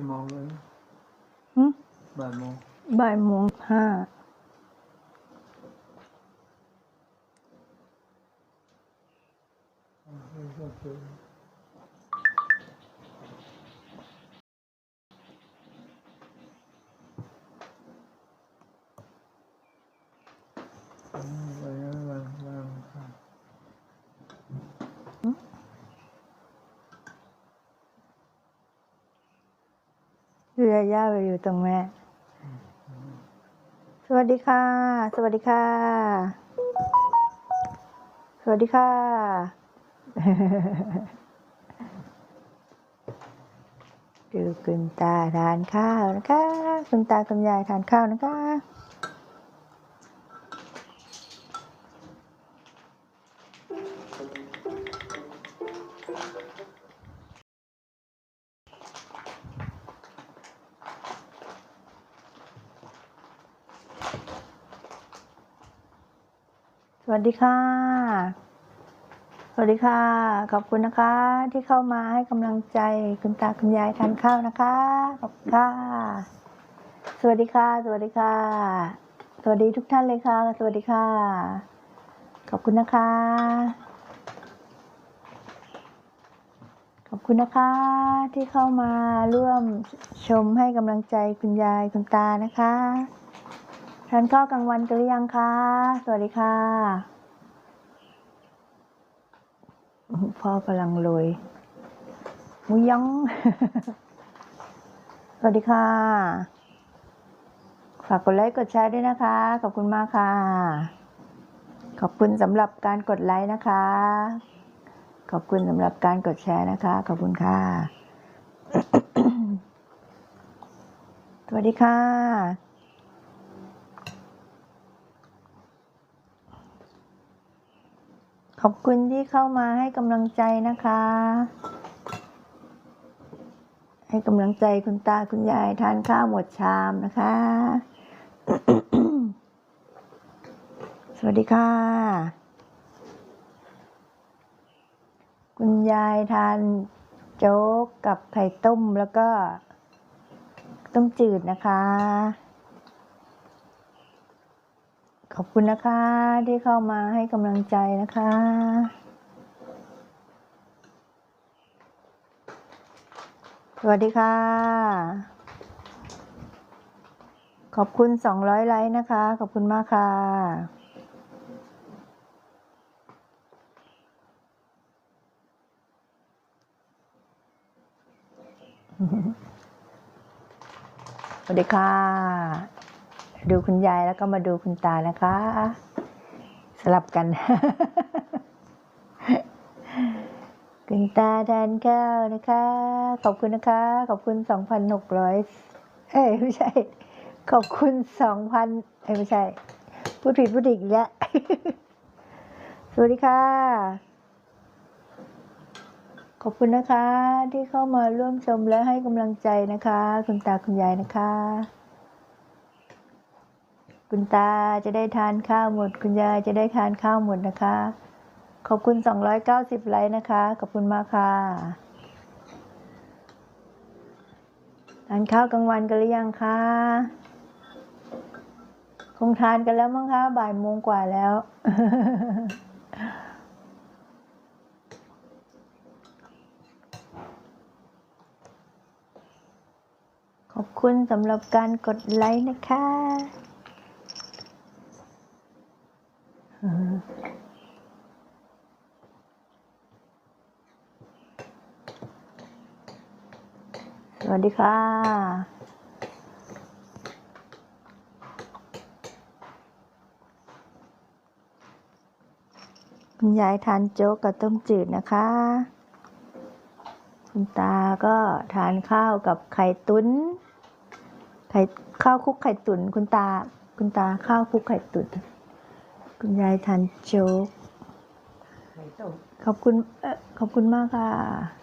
ไม่มองเลยหึบ่ายโมงบ่ายโมงห้าไม่ชอบเจออืมไปงั้นวันวันอังคาร เรือย่าไปอยู่ตรงแม่สวัสดีค่ะ สวัสดีค่ะ สวัสดีค่ะ ดูคุณตาทานข้าวนะคะ คุณตาคุณยายทานข้าวนะคะ วัสดีค่ะ สวัสดีค่ะ ขอบคุณนะคะ ที่เข้ามาให้กำลังใจคุณตาคุณยายทานข้าวนะคะ ขอบคุณค่ะ สวัสดีค่ะ สวัสดีค่ะ สวัสดีทุกท่านเลยค่ะ สวัสดีค่ะ ขอบคุณนะคะ ขอบคุณนะคะ ที่เข้ามาร่วมชมให้กำลังใจคุณยายคุณตานะคะ ทานข้าวกลางวันกันหรือยังคะ สวัสดีค่ะ พ่อกำลังโรยมูยองสวัสดีค่ะ ฝากกดไลค์กดแชร์ด้วยนะคะ ขอบคุณมากค่ะ ขอบคุณสำหรับการกดไลค์นะคะ ขอบคุณสำหรับการกดแชร์นะคะ ขอบคุณค่ะ สวัสดีค่ะ ขอบคุณที่เข้ามาให้กำลังใจนะคะ ให้กำลังใจคุณตาคุณยายทานข้าวหมดชามนะคะ สวัสดีค่ะ คุณยายทานโจ๊กกับไข่ต้มแล้วก็ต้มจืดนะคะ ขอบคุณนะคะที่เข้ามาให้กำลังใจนะคะ สวัสดีค่ะ ขอบคุณ 200 ไลค์นะคะ ขอบคุณมากค่ะ สวัสดีค่ะ ดูคุณยายแล้วก็มาดูคุณตานะคะ สลับกัน คุณตาทานข้าวนะคะ ขอบคุณนะคะ ขอบคุณสองพันหกร้อยเอ้ยไม่ใช่ ขอบคุณสองพันเอ้ยไม่ใช่พูดผิดพูดอีกแล้วสวัสดีค่ะ ขอบคุณนะคะ ที่เข้ามาร่วมชมและให้กำลังใจนะคะ คุณตาคุณยายนะคะ คุณตาจะได้ทานข้าวหมด คุณยายจะได้ทานข้าวหมดนะคะ ขอบคุณ 290 ไลค์นะคะ ขอบคุณมากค่ะทานข้าวกลางวันกันหรือยังคะคงทานกันแล้วมั้งคะ บ่ายโมงกว่าแล้ว ขอบคุณสำหรับการกดไลค์นะคะ สวัสดีค่ะ คุณยายทานโจ๊กกับต้มจืดนะคะ คุณตาก็ทานข้าวกับไข่ตุนไข่ข้าวคุกไข่ตุนคุณตา คุณตาข้าวคุกไข่ตุ๋น คุณยายทานโจ๊กไข่ต้มขอบคุณเออขอบคุณมากค่ะ